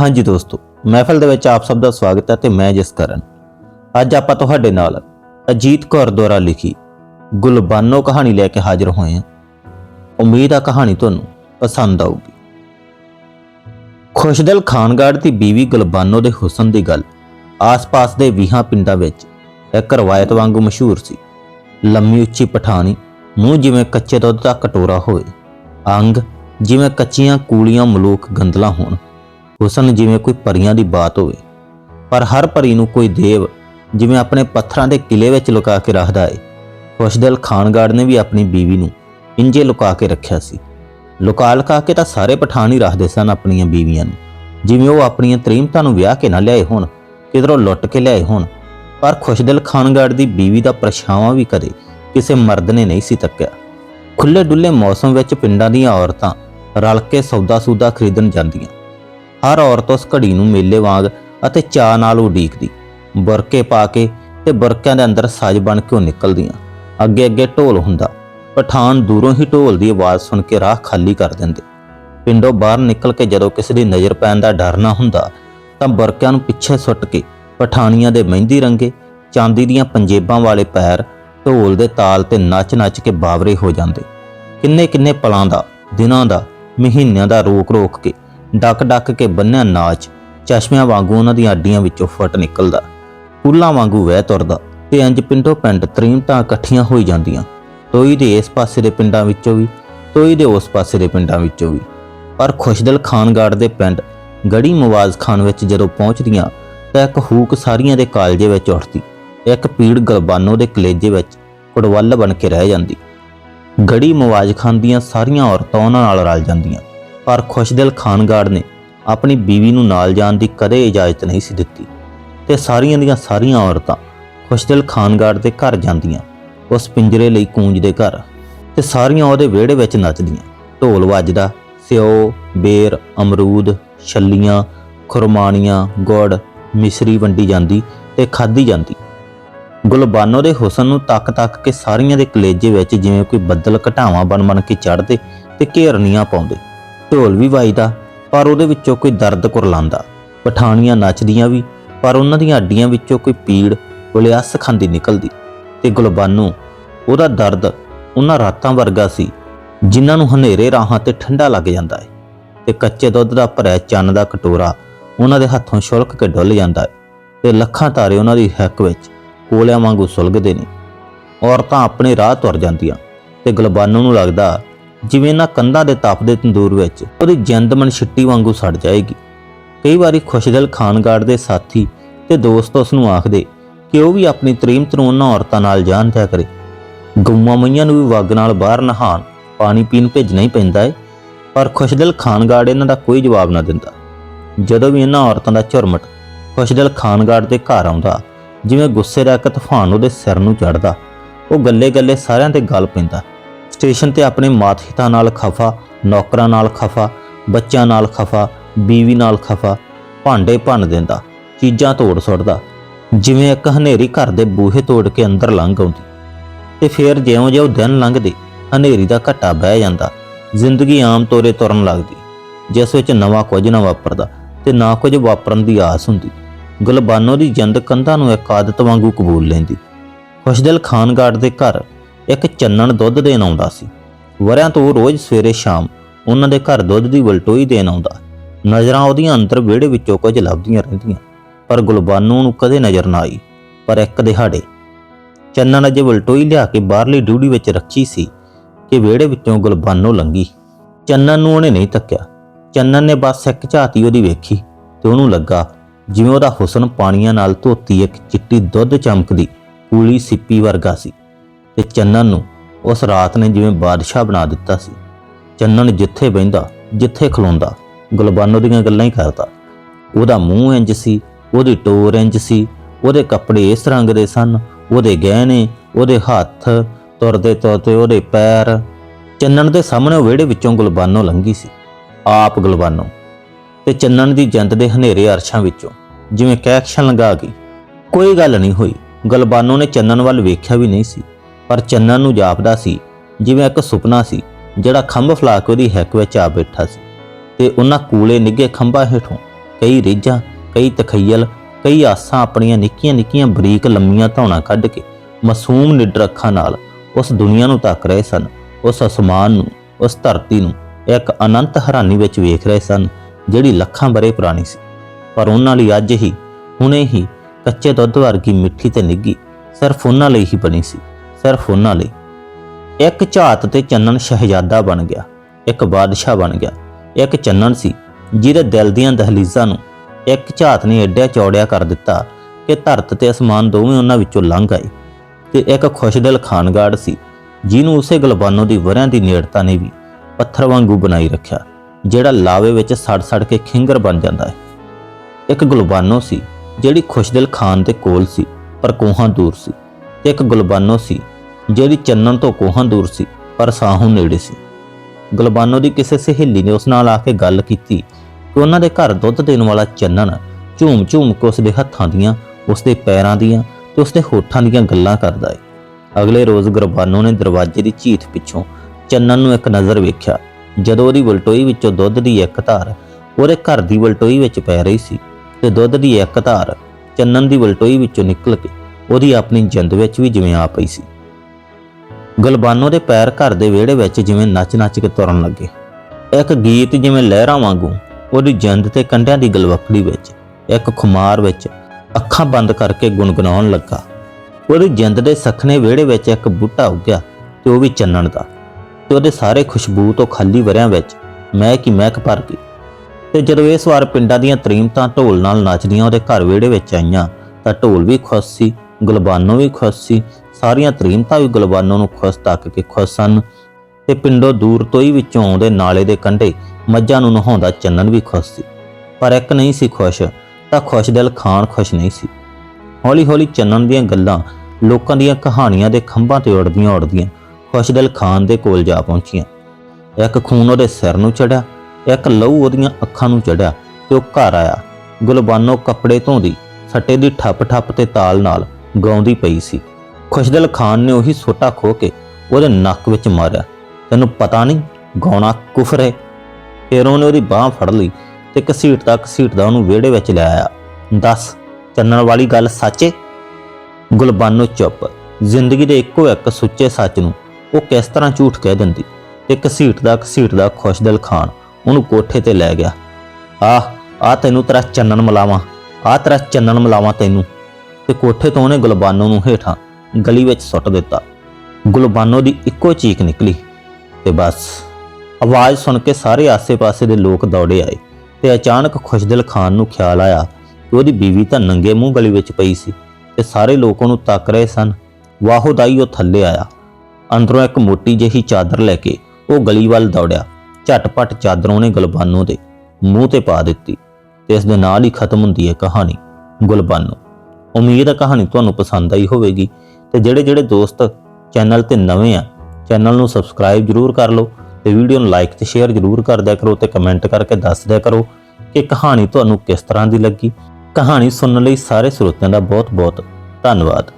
ਹਾਂਜੀ ਦੋਸਤੋ, ਮਹਿਫਲ ਦੇ ਵਿੱਚ ਆਪ ਸਭ ਦਾ ਸਵਾਗਤ ਹੈ ਤੇ ਮੈਂ ਜਿਸ ਕਰਨ ਅੱਜ ਆਪਾਂ ਤੁਹਾਡੇ ਨਾਲ ਅਜੀਤ ਕੌਰ ਦੁਆਰਾ ਲਿਖੀ ਗੁਲਬਾਨੋ ਕਹਾਣੀ ਲੈ ਕੇ ਹਾਜ਼ਰ ਹੋਏ ਹਾਂ। ਉਮੀਦ ਆ ਕਹਾਣੀ ਤੁਹਾਨੂੰ ਪਸੰਦ ਆਊਗੀ। ਖੁਸ਼ਦਿਲ ਖਾਨਗੜ੍ਹ ਦੀ ਬੀਵੀ ਗੁਲਬਾਨੋ ਦੇ ਹੁਸਨ ਦੀ ਗੱਲ ਆਸ-ਪਾਸ ਦੇ 20 ਪਿੰਡਾਂ ਵਿੱਚ ਇੱਕ ਰਵਾਇਤ ਵਾਂਗੂ ਮਸ਼ਹੂਰ ਸੀ। ਲੰਮੀ ਉੱਚੀ ਪਠਾਣੀ, ਮੂੰਹ ਜਿਵੇਂ ਕੱਚੇ ਦੁੱਧ ਦਾ ਕਟੋਰਾ ਹੋਵੇ ਅੰਗ ਜਿਵੇਂ ਕੱਚੀਆਂ ਕੂਲੀਆਂ ਮਲੂਕ ਗੰਦਲਾ ਹੋਣ। ਹੁਸਨ ਜਿਵੇਂ ਕੋਈ ਪਰੀਆਂ ਦੀ ਬਾਤ ਹੋਵੇ। ਪਰ ਹਰ ਪਰੀ ਨੂੰ ਕੋਈ ਦੇਵ ਜਿਵੇਂ ਆਪਣੇ ਪੱਥਰਾਂ ਦੇ ਕਿਲੇ ਵਿੱਚ ਲੁਕਾ ਕੇ ਰੱਖਦਾ ਏ। ਖੁਸ਼ਦਿਲ ਖਾਨਗੜ੍ਹ ਨੇ ਵੀ ਆਪਣੀ ਬੀਵੀ ਨੂੰ ਇੰਜੇ ਲੁਕਾ ਕੇ ਰੱਖਿਆ ਸੀ। ਲੁਕਾ ਲੁਕਾ ਕੇ ਤਾਂ ਸਾਰੇ ਪਠਾਨ ਹੀ ਰੱਖਦੇ ਸਨ ਆਪਣੀਆਂ ਬੀਵੀਆਂ ਨੂੰ। ਜਿਵੇਂ ਉਹ ਆਪਣੀਆਂ ਤ੍ਰੀਮਤਾਂ ਨੂੰ ਵਿਆਹ ਕੇ ਨਾ ਲਿਆਏ ਹੋਣ, ਕਿਧਰੋਂ ਲੁੱਟ ਕੇ ਲਿਆਏ ਹੋਣ, ਪਰ ਖੁਸ਼ਦਿਲ ਖਾਨਗੜ੍ਹ ਦੀ ਬੀਵੀ ਦਾ ਪਰਛਾਵਾਂ ਵੀ ਕਦੇ ਕਿਸੇ ਮਰਦ ਨੇ ਨਹੀਂ ਸੀ ਤੱਕਿਆ। ਖੁੱਲੇ ਡੁੱਲੇ ਮੌਸਮ ਵਿੱਚ ਪਿੰਡਾਂ ਦੀਆਂ ਔਰਤਾਂ ਰਲ ਕੇ ਸੌਦਾ ਸੂਦਾ ਖਰੀਦਣ ਜਾਂਦੀਆਂ। ਹਰ ਔਰਤ ਉਸ ਘੜੀ ਨੂੰ ਮੇਲੇ ਵਾਂਗ ਅਤੇ ਚਾਅ ਨਾਲ ਉਡੀਕਦੀ ਬੁਰਕੇ ਪਾ ਕੇ ਤੇ ਬੁਰਕਿਆਂ ਦੇ ਅੰਦਰ ਸਜ ਬਣ ਕੇ ਉਹ ਨਿਕਲਦੀਆਂ। ਅੱਗੇ ਅੱਗੇ ਢੋਲ ਹੁੰਦਾ। ਪਠਾਨ ਦੂਰੋਂ ਹੀ ਢੋਲ ਦੀ ਆਵਾਜ਼ ਸੁਣ ਕੇ ਰਾਹ ਖਾਲੀ ਕਰ ਦਿੰਦੇ। ਪਿੰਡੋਂ ਬਾਹਰ ਨਿਕਲ ਕੇ ਜਦੋਂ ਕਿਸੇ ਦੀ ਨਜ਼ਰ ਪੈਣ ਦਾ ਡਰ ਨਾ ਹੁੰਦਾ, ਤਾਂ ਬਰਕਿਆਂ ਨੂੰ ਪਿੱਛੇ ਸੁੱਟ ਕੇ ਪਠਾਨੀਆਂ ਦੇ ਮਹਿੰਦੀ ਰੰਗੇ, ਚਾਂਦੀ ਦੀਆਂ ਪੰਜੇਬਾਂ ਵਾਲੇ ਪੈਰ, ਢੋਲ ਦੇ ਤਾਲ ਤੇ ਨੱਚ-ਨੱਚ ਕੇ ਬਾਵਰੇ ਹੋ ਜਾਂਦੇ। ਕਿੰਨੇ ਕਿੰਨੇ ਪਲਾਂ ਦਾ, ਦਿਨਾਂ ਦਾ, ਮਹੀਨਿਆਂ ਦਾ ਰੋਕ-ਰੋਕ ਕੇ ਡੱਕ-ਡੱਕ ਕੇ ਬੰਨਿਆ ਨਾਚ, ਚਸ਼ਮਿਆਂ ਵਾਂਗੂ ਉਹਨਾਂ ਦੀਆਂ ਅੱਡੀਆਂ ਵਿੱਚੋਂ ਫੁੱਟ ਨਿਕਲਦਾ। ਫੁੱਲਾਂ ਵਾਂਗੂ ਵਹਿ ਤੁਰਦਾ ਤੇ ਇੰਜ ਪਿੰਡੋਂ ਪਿੰਡ ਤਰੀਮਤਾਂ ਇਕੱਠੀਆਂ ਹੋਈ ਜਾਂਦੀਆਂ। ਤੋਈ ਦੇ ਇਸ ਪਾਸੇ ਦੇ ਪਿੰਡਾਂ ਵਿੱਚੋਂ ਵੀ, ਤੋਈ ਦੇ ਉਸ ਪਾਸੇ ਦੇ ਪਿੰਡਾਂ ਵਿੱਚੋਂ ਵੀ। ਪਰ ਖੁਸ਼ਦਲ ਖਾਨਗੜ੍ਹ ਦੇ ਪਿੰਡ ਗੜੀ ਮਵਾਜ਼ ਖਾਨ ਵਿੱਚ ਜਦੋਂ ਪਹੁੰਚਦੀਆਂ ਤਾਂ ਇੱਕ ਹੂਕ ਸਾਰੀਆਂ ਦੇ ਕਾਲਜੇ ਵਿੱਚ ਉੱਠਦੀ, ਇੱਕ ਪੀੜ ਗਲਬਾਨੋ ਦੇ ਕਲੇਜੇ ਵਿੱਚ ਕੁੜਵੱਲ ਬਣ ਕੇ ਰਹਿ ਜਾਂਦੀ। ਗੜੀ ਮਵਾਜ਼ ਖਾਨ ਦੀਆਂ ਸਾਰੀਆਂ ਔਰਤਾਂ ਉਹਨਾਂ ਨਾਲ ਰਲ ਜਾਂਦੀਆਂ। ਪਰ ਖੁਸ਼ਦਿਲ ਖਾਨਗਾੜ ਨੇ ਆਪਣੀ ਬੀਵੀ ਨੂੰ ਨਾਲ ਜਾਣ ਦੀ ਕਦੇ ਇਜਾਜ਼ਤ ਨਹੀਂ ਸੀ ਦਿੱਤੀ ਤੇ ਸਾਰੀਆਂ ਦੀਆਂ ਸਾਰੀਆਂ ਔਰਤਾਂ ਖੁਸ਼ਦਿਲ ਖਾਨਗਾੜ ਦੇ ਘਰ ਜਾਂਦੀਆਂ, ਉਸ ਪਿੰਜਰੇ ਲਈ ਕੂੰਜ ਦੇ ਘਰ ਤੇ ਸਾਰੀਆਂ ਉਹਦੇ ਵਿਹੜੇ ਵਿੱਚ ਨੱਚਦੀਆਂ, ਢੋਲ ਵੱਜਦਾ, ਸਿਓ, ਬੇਰ, ਅਮਰੂਦ, ਛੱਲੀਆਂ ਖੁਰਮਾਨੀਆਂ ਗੁੜ, ਮਿਸਰੀ ਵੰਡੀ ਜਾਂਦੀ ਤੇ ਖਾਧੀ ਜਾਂਦੀ। ਗੁਲਬਾਨੋ ਦੇ ਹੁਸਨ ਨੂੰ ਤੱਕ ਤੱਕ ਕੇ ਸਾਰੀਆਂ ਦੇ ਕਲੇਜੇ ਵਿੱਚ ਜਿਵੇਂ ਕੋਈ ਬੱਦਲ ਘਟਾਵਾਂ ਬਣ ਬਣ ਕੇ ਚੜ੍ਹਦੇ ਤੇ ਘੇਰਨੀਆਂ ਪਾਉਂਦੇ। ਢੋਲ ਵੀ ਵੱਜਦਾ, ਪਰ ਉਹਦੇ ਵਿੱਚੋਂ ਕੋਈ ਦਰਦ ਕੁਰਲਾਉਂਦਾ। ਪਠਾਣੀਆਂ ਨੱਚਦੀਆਂ ਵੀ, ਪਰ ਉਹਨਾਂ ਦੀਆਂ ਅੱਡੀਆਂ ਵਿੱਚੋਂ ਕੋਈ ਪੀੜ, ਉਲਿਆਸ ਖਾਂਦੀ ਨਿਕਲਦੀ। ਤੇ ਗੁਲਬਾਨੂ, ਉਹਦਾ ਦਰਦ ਉਹਨਾਂ ਰਾਤਾਂ ਵਰਗਾ ਸੀ, ਜਿਨ੍ਹਾਂ ਨੂੰ ਹਨੇਰੇ ਰਾਹਾਂ ਤੇ ਠੰਡਾ ਲੱਗ ਜਾਂਦਾ ਹੈ ਤੇ ਕੱਚੇ ਦੁੱਧ ਦਾ ਭਰਿਆ ਚੰਨ ਦਾ ਕਟੋਰਾ ਉਹਨਾਂ ਦੇ ਹੱਥੋਂ ਛੁਲਕ ਕੇ ਡੁੱਲ ਜਾਂਦਾ ਹੈ ਤੇ ਲੱਖਾਂ ਤਾਰੇ ਉਹਨਾਂ ਦੀ ਹੱਕ ਵਿੱਚ ਕੋਲਿਆਂ ਵਾਂਗੂ ਸੁਲਗਦੇ ਨੇ। ਔਰਤਾਂ ਆਪਣੇ ਰਾਹ ਤੁਰ ਜਾਂਦੀਆਂ, ਤੇ ਗੁਲਬਾਨੋ ਨੂੰ ਲੱਗਦਾ ਜਿਵੇਂ ਇਹਨਾਂ ਕੰਧਾਂ ਦੇ ਤਪਦੇ ਤੰਦੂਰ ਵਿੱਚ, ਉਹਦੀ ਜਿੰਦ ਛਿੱਟੀ ਵਾਂਗੂ ਸੜ ਜਾਏਗੀ। ਕਈ ਵਾਰੀ ਖੁਸ਼ਦਿਲ ਖਾਨਗੜ੍ਹ ਦੇ ਸਾਥੀ ਤੇ ਦੋਸਤ ਉਸ ਨੂੰ ਆਖਦੇ ਕਿ ਉਹ ਵੀ ਆਪਣੀ ਤਰੀਮਤ ਨੂੰ ਉਹਨਾਂ ਔਰਤਾਂ ਨਾਲ ਜਾਣ ਦਿਆ ਕਰੇ। ਗਊਆਂ ਮਈਆਂ ਨੂੰ ਵੀ ਵਗ ਨਾਲ ਬਾਹਰ ਨਹਾਣ ਪਾਣੀ ਪੀਣ ਭੇਜਣਾ ਹੀ ਪੈਂਦਾ ਏ, ਪਰ ਖੁਸ਼ਦਿਲ ਖਾਨਗੜ੍ਹ ਇਹਨਾਂ ਦਾ ਕੋਈ ਜਵਾਬ ਨਾ ਦਿੰਦਾ। ਜਦੋਂ ਵੀ ਇਹਨਾਂ ਔਰਤਾਂ ਦਾ ਝੁਰਮਟ ਖੁਸ਼ਦਿਲ ਖਾਨਗੜ੍ਹ ਦੇ ਘਰ ਆਉਂਦਾ, ਜਿਵੇਂ ਗੁੱਸੇ ਦਾ ਇੱਕ ਤੂਫਾਨ ਉਹਦੇ ਸਿਰ ਨੂੰ ਚੜਦਾ ਉਹ ਗੱਲੇ-ਗੱਲੇ ਸਾਰਿਆਂ ਤੇ ਗੱਲ ਪੈਂਦਾ। ਸਟੇਸ਼ਨ ਤੇ ਆਪਣੇ ਮਾਤਾ ਨਾਲ ਖਫਾ, ਨੌਕਰਾਂ ਨਾਲ ਖਫਾ, ਬੱਚਿਆਂ ਨਾਲ ਖਫਾ, ਬੀਵੀ ਨਾਲ ਖਫਾ, ਭਾਂਡੇ ਭੰਨ ਦਿੰਦਾ, ਚੀਜ਼ਾਂ ਤੋੜ ਸੁੱਟਦਾ, ਜਿਵੇਂ ਇੱਕ ਹਨੇਰੀ ਘਰ ਦੇ ਬੂਹੇ ਤੋੜ ਕੇ ਅੰਦਰ ਲੰਘ ਆਉਂਦੀ। ਤੇ ਫਿਰ ਜਿਉਂ-ਜਿਉਂ ਦਿਨ ਲੰਘਦੇ, ਹਨੇਰੀ ਦਾ ਘਟਾ ਬਹਿ ਜਾਂਦਾ, ਜ਼ਿੰਦਗੀ ਆਮ ਤੋਰੇ ਤੁਰਨ ਲੱਗਦੀ, ਜਿਸ ਵਿੱਚ ਨਵਾਂ ਕੁਝ ਨਾ ਵਾਪਰਦਾ ਤੇ ਨਾ ਕੁਝ ਵਾਪਰਨ ਦੀ ਆਸ ਹੁੰਦੀ। ਗੁਲਬਾਨੋ ਦੀ ਜਿੰਦ ਕੰਧਾਂ ਨੂੰ ਇੱਕ ਆਦਤ ਵਾਂਗੂ ਕਬੂਲ ਲੈਂਦੀ। ਖੁਸ਼ਦਿਲ ਖਾਨਗੜ੍ਹ ਦੇ ਘਰ ਇੱਕ ਚੰਨਣ ਦੁੱਧ ਦੇਣ ਆਉਂਦਾ ਸੀ। ਵਰਿਆਂ ਤੋਂ ਰੋਜ਼ ਸਵੇਰੇ ਸ਼ਾਮ ਉਹਨਾਂ ਦੇ ਘਰ ਦੁੱਧ ਦੀ ਵਲਟੋਈ ਦੇਣ ਆਉਂਦਾ। ਨਜ਼ਰਾਂ ਉਹਦੀਆਂ ਅੰਦਰ ਵਿਹੜੇ ਵਿੱਚੋਂ ਕੁਝ ਲੱਭਦੀਆਂ ਰਹਿੰਦੀਆਂ, ਪਰ ਗੁਲਬਾਨੋ ਨੂੰ ਕਦੇ ਨਜ਼ਰ ਨਾ ਆਈ, ਪਰ ਇੱਕ ਦਿਹਾੜੇ ਚੰਨਣ ਅਜੇ ਵਲਟੋਈ ਲਿਆ ਕੇ ਬਾਹਰਲੀ ਡਿਊਟੀ ਵਿੱਚ ਰੱਖੀ ਸੀ ਕਿ ਵਿਹੜੇ ਵਿੱਚੋਂ ਗੁਲਬਾਨੋ ਲੰਗੀ ਚੰਨਨ ਨੂੰ ਉਹਨੇ ਨਹੀਂ ਤੱਕਿਆ। ਚੰਨਨ ਨੇ ਬਸ ਇੱਕ ਝਾਤੀ ਉਹਦੀ ਵੇਖੀ ਤੇ ਉਹਨੂੰ ਲੱਗਾ ਜਿਵੇਂ ਉਹਦਾ ਹੁਸਨ ਪਾਣੀਆਂ ਨਾਲ ਧੋਤੀ ਇੱਕ ਚਿੱਟੀ ਦੁੱਧ ਚਮਕਦੀ, ਕੂਲੀ ਸਿੱਪੀ ਵਰਗਾ ਸੀ। ਤੇ ਚੰਨਨ ਨੂੰ ਉਸ ਰਾਤ ਨੇ ਜਿਵੇਂ ਬਾਦਸ਼ਾਹ ਬਣਾ ਦਿੱਤਾ ਸੀ। ਚੰਨਨ ਜਿੱਥੇ ਬਹਿੰਦਾ, ਜਿੱਥੇ ਖਲੋਂਦਾ, ਗੁਲਬਾਨੋ ਦੀਆਂ ਗੱਲਾਂ ਹੀ ਕਰਦਾ। ਉਹਦਾ ਮੂੰਹ ਇੰਜ ਸੀ, ਉਹਦੀ ਟੋਰ ਇੰਜ ਸੀ, ਉਹਦੇ ਕੱਪੜੇ ਇਸ ਰੰਗ ਦੇ ਸਨ, ਉਹਦੇ ਗਹਿਣੇ, ਉਹਦੇ ਹੱਥ, ਤੁਰਦੇ ਤੁਰਦੇ ਉਹਦੇ ਪੈਰ। ਚੰਨਣ ਦੇ ਸਾਹਮਣੇ ਉਹ ਵਿਹੜੇ ਵਿੱਚੋਂ ਗੁਲਬਾਨੋ ਲੰਗੀ ਸੀ, ਆਪ ਗੁਲਬਾਨੋ। ਤੇ ਚੰਨਣ ਦੀ ਜੰਦ ਦੇ ਹਨੇਰੇ ਅਰਸ਼ਾਂ ਵਿੱਚੋਂ, ਜਿਵੇਂ ਕੈਕਸ਼ਨ ਲੰਗਾ ਗਈ। ਕੋਈ ਗੱਲ ਨਹੀਂ ਹੋਈ, ਗੁਲਬਾਨੋ ਨੇ ਚੰਨਣ ਵੱਲ ਵੇਖਿਆ ਵੀ ਨਹੀਂ ਸੀ। ਪਰ ਚੰਨਣ ਨੂੰ ਜਾਪਦਾ ਸੀ, ਜਿਵੇਂ ਇੱਕ ਸੁਪਨਾ ਸੀ, ਜਿਹੜਾ ਖੰਭ ਫਲਾ ਕੇ ਉਹਦੀ ਹੈਕ ਵਿੱਚ ਆ ਬੈਠਾ ਸੀ। ਤੇ ਉਹਨਾਂ ਕੂਲੇ ਨਿੱਗੇ ਖੰਭਾਂ ਹੇਠੋਂ ਕਈ ਰੀਝਾਂ, ਕਈ ਤਖਈਲ, ਕਈ ਆਸਾਂ ਆਪਣੀਆਂ ਨਿੱਕੀਆਂ ਨਿੱਕੀਆਂ ਬਰੀਕ ਲੰਮੀਆਂ ਧੌਣਾ ਕੱਢ ਕੇ ਮਾਸੂਮ ਨਿਡਰ ਅੱਖਾਂ ਨਾਲ ਉਸ ਦੁਨੀਆ ਨੂੰ ਤੱਕ ਰਹੇ ਸਨ। ਉਸ ਅਸਮਾਨ ਨੂੰ, ਉਸ ਧਰਤੀ ਨੂੰ ਇੱਕ ਅਨੰਤ ਹੈਰਾਨੀ ਵਿੱਚ ਵੇਖ ਰਹੇ ਸਨ, ਜਿਹੜੀ ਲੱਖਾਂ ਬਰੇ ਪੁਰਾਣੀ ਸੀ। ਪਰ ਉਹਨਾਂ ਲਈ ਅੱਜ ਹੀ, ਹੁਣੇ ਹੀ ਕੱਚੇ ਦੁੱਧ ਵਰਗੀ ਮਿੱਠੀ ਤੇ ਨਿੱਗੀ ਸਿਰਫ ਉਹਨਾਂ ਲਈ ਹੀ ਬਣੀ ਸੀ। ਸਿਰਫ ਉਹਨਾਂ ਲਈ। ਇੱਕ ਝਾਤ ਤੇ ਚੰਨਨ ਸ਼ਹਿਜ਼ਾਦਾ ਬਣ ਗਿਆ। ਇੱਕ ਬਾਦਸ਼ਾਹ ਬਣ ਗਿਆ। ਇੱਕ ਚੰਨਨ ਸੀ, ਜਿਹਦੇ ਦਿਲ ਦੀਆਂ ਦਹਲੀਜ਼ਾਂ ਨੂੰ ਇੱਕ ਝਾਤ ਨੇ ਐਡਿਆ ਚੌੜਿਆ ਕਰ ਦਿੱਤਾ ਕਿ ਧਰਤ ਤੇ ਅਸਮਾਨ ਦੋਵੇਂ ਉਹਨਾਂ ਵਿੱਚੋਂ ਲੰਘ ਆਏ ਤੇ ਇੱਕ ਖੁਸ਼ਦਿਲ ਖਾਨਗਾੜ ਸੀ, ਜਿਹਨੂੰ ਉਸੇ ਗਲਬਾਨੋ ਦੀ ਵਰਿਆਂ ਦੀ ਨੇੜਤਾ ਨੇ ਵੀ ਪੱਥਰ ਵਾਂਗੂ ਬਣਾਈ ਰੱਖਿਆ, ਜਿਹੜਾ ਲਾਵੇ ਵਿੱਚ ਸੜ-ਸੜ ਕੇ ਖਿੰਗਰ ਬਣ ਜਾਂਦਾ ਹੈ। ਇੱਕ ਗੁਲਬਾਨੋ ਸੀ, ਜਿਹੜੀ ਖੁਸ਼ਦਿਲ ਖਾਨ ਦੇ ਕੋਲ ਸੀ, ਪਰ ਕੋਹਾਂ ਦੂਰ ਸੀ। ਤੇ ਇੱਕ ਗੁਲਬਾਨੋ ਸੀ ਜਿਹੜੀ ਚੰਨਨ ਤੋਂ ਕੋਹਾਂ ਦੂਰ ਸੀ, ਪਰ ਸਾਹੋਂ ਨੇੜੇ ਸੀ। ਗੁਲਬਾਨੋ ਦੀ ਕਿਸੇ ਸਹੇਲੀ ਨੇ ਉਸ ਨਾਲ ਆ ਕੇ ਗੱਲ ਕੀਤੀ ਕਿ ਉਹਨਾਂ ਦੇ ਘਰ ਦੁੱਧ ਦੇਣ ਵਾਲਾ ਚੰਨਨ ਝੂਮ-ਝੂਮ ਕੇ ਉਸ ਦੇ ਹੱਥਾਂ ਦੀਆਂ ਉਸ ਦੇ ਪੈਰਾਂ ਦੀਆਂ ਤੇ ਉਸ ਦੇ ਹੋਠਾਂ ਦੀਆਂ ਗੱਲਾਂ ਕਰਦਾ ਏ। ਅਗਲੇ ਰੋਜ਼ ਗੁਰਬਾਨੋ ਨੇ ਦਰਵਾਜ਼ੇ ਦੀ ਝੀਥ ਪਿੱਛੋਂ ਚੰਨਨ ਨੂੰ ਇੱਕ ਨਜ਼ਰ ਵੇਖਿਆ, ਜਦੋਂ ਉਹਦੀ ਵਲਟੋਈ ਵਿੱਚੋਂ ਦੁੱਧ ਦੀ ਇੱਕ ਧਾਰ ਉਹਦੇ ਘਰ ਦੀ ਵਲਟੋਈ ਵਿੱਚ ਪੈ ਰਹੀ ਸੀ ਤੇ ਦੁੱਧ ਦੀ ਇੱਕ ਧਾਰ ਚੰਨਨ ਦੀ ਵਲਟੋਈ ਵਿੱਚੋਂ ਨਿਕਲ ਕੇ ਉਹਦੀ ਆਪਣੀ ਜਿੰਦ ਵਿੱਚ ਵੀ ਜਿਵੇਂ ਆ ਪਈ ਸੀ। ਗੁਲਬਾਨੋ ਦੇ ਪੈਰ ਘਰ ਦੇ ਵਿਹੜੇ ਵਿੱਚ ਜਿਵੇਂ ਨੱਚ-ਨੱਚ ਕੇ ਤੁਰਨ ਲੱਗੇ। ਇੱਕ ਗੀਤ ਜਿਵੇਂ ਲਹਿਰਾਂ ਵਾਂਗੂ, ਉਹਦੀ ਜਿੰਦ ਤੇ ਕੰਢਿਆਂ ਦੀ ਗਲਵਕੜੀ ਵਿੱਚ, ਇੱਕ ਖੁਮਾਰ ਵਿੱਚ ਅੱਖਾਂ ਬੰਦ ਕਰਕੇ ਗੁੰਗਣਾਉਣ ਲੱਗਾ। ਉਹਦੀ ਜਿੰਦ ਦੇ ਸਖਨੇ ਵਿਹੜੇ ਵਿੱਚ ਇੱਕ ਬੂਟਾ ਉੱਗਿਆ ਤੇ ਉਹ ਵੀ ਚੰਨਣ ਦਾ। ਤੇ ਉਹਦੇ ਸਾਰੇ ਖੁਸ਼ਬੂ ਤੋਂ ਖਾਲੀ ਵਰਿਆਂ ਵਿੱਚ ਮਹਿਕ ਹੀ ਮਹਿਕ ਭਰ ਗਈ। ਤੇ ਜਦੋਂ ਇਸ ਵਾਰ ਪਿੰਡਾਂ ਦੀਆਂ ਤਰੀਮਤਾਂ ਢੋਲ ਨਾਲ ਨੱਚਦੀਆਂ ਉਹਦੇ ਘਰ ਵਿਹੜੇ ਵਿੱਚ ਆਈਆਂ, ਤਾਂ ਢੋਲ ਵੀ ਖੁਸ਼ ਸੀ, ਗੁਲਬਾਨੋ ਵੀ ਖੁਸ਼ ਸੀ ਸਾਰੀਆਂ ਤਰੀਮਤਾਂ ਵੀ ਗੁਲਬਾਨੋ ਨੂੰ ਖੁਸ਼ ਤੱਕ ਕੇ ਖੁਸ਼ ਸਨ ਤੇ ਪਿੰਡੋਂ ਦੂਰ ਤੋਂ ਹੀ ਵਿੱਚੋਂ ਆਉਂਦੇ ਨਾਲੇ ਦੇ ਕੰਢੇ ਮੱਝਾਂ ਨੂੰ ਨਹਾਉਂਦਾ ਚੰਨਨ ਵੀ ਖੁਸ਼ ਸੀ। ਪਰ ਇੱਕ ਨਹੀਂ ਸੀ ਖੁਸ਼, ਤਾਂ ਖੁਸ਼ਦਿਲ ਖਾਨ ਖੁਸ਼ ਨਹੀਂ ਸੀ। ਹੌਲੀ ਹੌਲੀ ਚੰਨਨ ਦੀਆਂ ਗੱਲਾਂ ਲੋਕਾਂ ਦੀਆਂ ਕਹਾਣੀਆਂ ਦੇ ਖੰਭਾਂ ਤੇ ਉੜਦੀਆਂ ਉੜਦੀਆਂ ਖੁਸ਼ਦਿਲ ਖਾਨ ਦੇ ਕੋਲ ਜਾ ਪਹੁੰਚੀਆਂ। ਇੱਕ ਖੂਨ ਉਹਦੇ ਸਿਰ ਨੂੰ ਚੜਿਆ, ਇੱਕ ਲਹੂ ਉਹਦੀਆਂ ਅੱਖਾਂ ਨੂੰ ਚੜਿਆ ਤੇ ਉਹ ਘਰ ਆਇਆ। ਗੁਲਬਾਨੋ ਕੱਪੜੇ ਧੋਂਦੀ, ਸੱਟੇ ਦੀ ਠੱਪ ਠੱਪ ਤੇ ਤਾਲ ਨਾਲ ਗਾਉਂਦੀ ਪਈ ਸੀ। ਖੁਸ਼ਦਲ ਖਾਨ ਨੇ ਉਹੀ ਸੋਟਾ ਖੋ ਕੇ ਉਹਦੇ ਨੱਕ ਵਿੱਚ ਮਾਰਿਆ। ਤੈਨੂੰ ਪਤਾ ਨਹੀਂ ਗਾਉਣਾ ਕੁਫਰ ਹੈ। ਫਿਰ ਉਹਨੇ ਉਹਦੀ ਬਾਹ ਫੜ ਲਈ ਤੇ ਘਸੀਟਦਾ ਘਸੀਟਦਾ ਉਹਨੂੰ ਵਿਹੜੇ ਵਿੱਚ ਲੈ ਆਇਆ। ਦੱਸ ਚੰਨਣ ਵਾਲੀ ਗੱਲ ਸੱਚੇ ਗੁਲਬਾਨੋ ਚੁੱਪ। ਜ਼ਿੰਦਗੀ ਦੇ ਇੱਕੋ ਇੱਕ ਸੁੱਚੇ ਸੱਚ ਨੂੰ ਉਹ ਕਿਸ ਤਰ੍ਹਾਂ ਝੂਠ ਕਹਿ ਦਿੰਦੀ? ਤੇ ਘਸੀਟਦਾ ਘਸੀਟਦਾ ਖੁਸ਼ਦਿਲ ਖਾਨ ਉਹਨੂੰ ਕੋਠੇ ਤੇ ਲੈ ਗਿਆ। ਆਹ ਆ ਤੈਨੂੰ ਤੇਰਾ ਚੰਨਣ ਮਲਾਵਾ। ਆ ਤੇਰਾ ਚੰਨਣ ਮਲਾਵਾ ਤੈਨੂੰ। ਤੇ ਕੋਠੇ ਤੋਂ ਉਹਨੇ ਗੁਲਬਾਨੋ ਨੂੰ ਹੇਠਾਂ ਗਲੀ ਵਿੱਚ ਸੁੱਟ ਦਿੱਤਾ। ਗੁਲਬਾਨੋ ਦੀ ਇੱਕੋ ਚੀਕ ਨਿਕਲੀ ਤੇ ਬਸ ਆਵਾਜ਼ ਸੁਣ ਕੇ ਸਾਰੇ ਆਸੇ-ਪਾਸੇ ਦੇ ਲੋਕ ਦੌੜੇ ਆਏ ਤੇ ਅਚਾਨਕ ਖੁਸ਼ਦਿਲ ਖਾਨ ਨੂੰ ਖਿਆਲ ਆਇਆ ਕਿ ਉਹਦੀ ਬੀਵੀ ਤਾਂ ਨੰਗੇ ਮੂੰਹ ਗਲੀ ਵਿੱਚ ਪਈ ਸੀ ਤੇ ਸਾਰੇ ਲੋਕ ਉਹਨੂੰ ਤੱਕ ਰਹੇ ਸਨ। ਵਾਹੋਦਾਈ ਉਹ ਥੱਲੇ ਆਇਆ। ਅੰਦਰੋਂ ਇੱਕ ਮੋਟੀ ਜਿਹੀ ਚਾਦਰ ਲੈ ਕੇ ਉਹ ਗਲੀ ਵੱਲ ਦੌੜਿਆ। ਝਟਪਟ ਚਾਦਰ ਉਹਨੇ ਗੁਲਬਾਨੋ ਦੇ ਮੂੰਹ ਤੇ ਪਾ ਦਿੱਤੀ ਤੇ ਇਸ ਦੇ ਨਾਲ ਹੀ ਖਤਮ ਹੁੰਦੀ ਹੈ ਕਹਾਣੀ। ਗੁਲਬਾਨੋ, ਉਮੀਦ ਹੈ ਕਹਾਣੀ ਤੁਹਾਨੂੰ ਪਸੰਦ ਆਈ ਹੋਵੇਗੀ। ਤੇ ਜਿਹੜੇ ਜਿਹੜੇ ਦੋਸਤ ਚੈਨਲ ਤੇ ਨਵੇਂ ਆ, ਚੈਨਲ ਨੂੰ ਸਬਸਕ੍ਰਾਈਬ ਜਰੂਰ ਕਰ ਲਓ ਤੇ ਵੀਡੀਓ ਨੂੰ ਲਾਈਕ ਤੇ ਸ਼ੇਅਰ ਜਰੂਰ ਕਰ ਦਿਆ ਕਰੋ ਤੇ ਕਮੈਂਟ ਕਰਕੇ ਦੱਸ ਦਿਆ ਕਰੋ ਕਿ ਕਹਾਣੀ ਤੁਹਾਨੂੰ ਕਿਸ ਤਰ੍ਹਾਂ ਦੀ ਲੱਗੀ। ਕਹਾਣੀ ਸੁਣਨ ਲਈ ਸਾਰੇ ਸਰੋਤਿਆਂ ਦਾ ਬਹੁਤ ਬਹੁਤ ਧੰਨਵਾਦ।